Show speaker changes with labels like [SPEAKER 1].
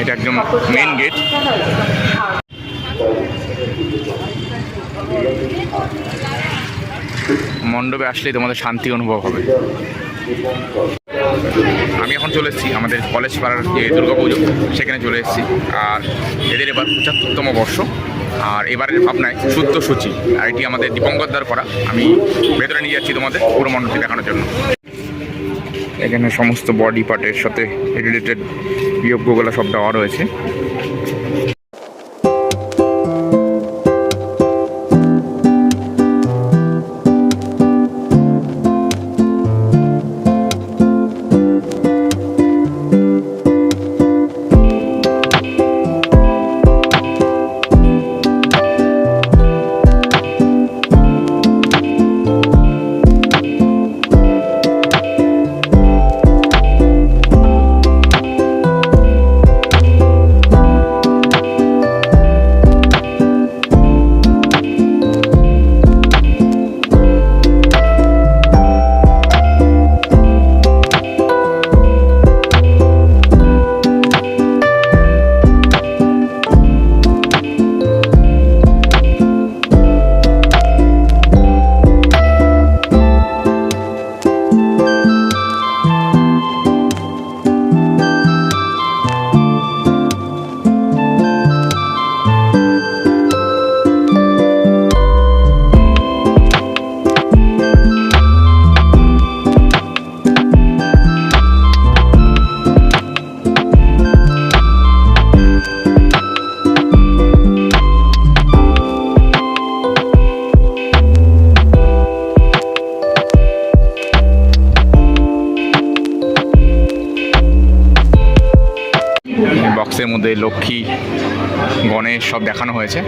[SPEAKER 1] এটা একদম main gate মণ্ডপে আসলেই তোমাদের শান্তি অনুভব হবে। আমি এখন চলে এসেছি আমাদের কলেজ পাড়ার যে দুর্গাপুজো সেখানে চলে এসেছি। আর এদের এবার পঁচাত্তরতম বর্ষ। আর এবারের ভাবনায় শুদ্ধ সূচি। আর এটি আমাদের দীপঙ্কর দ্বার করা। আমি ভেতরে নিয়ে যাচ্ছি তোমাদের পুরো মণ্ডপটি দেখানোর জন্য। এখানে সমস্ত বডি পার্টের সাথে রিলেটেড বিয়োগ্যগুলো সব দেওয়া রয়েছে। বক্সের মধ্যে লক্ষ্মী গণেশ সব দেখানো হয়েছে।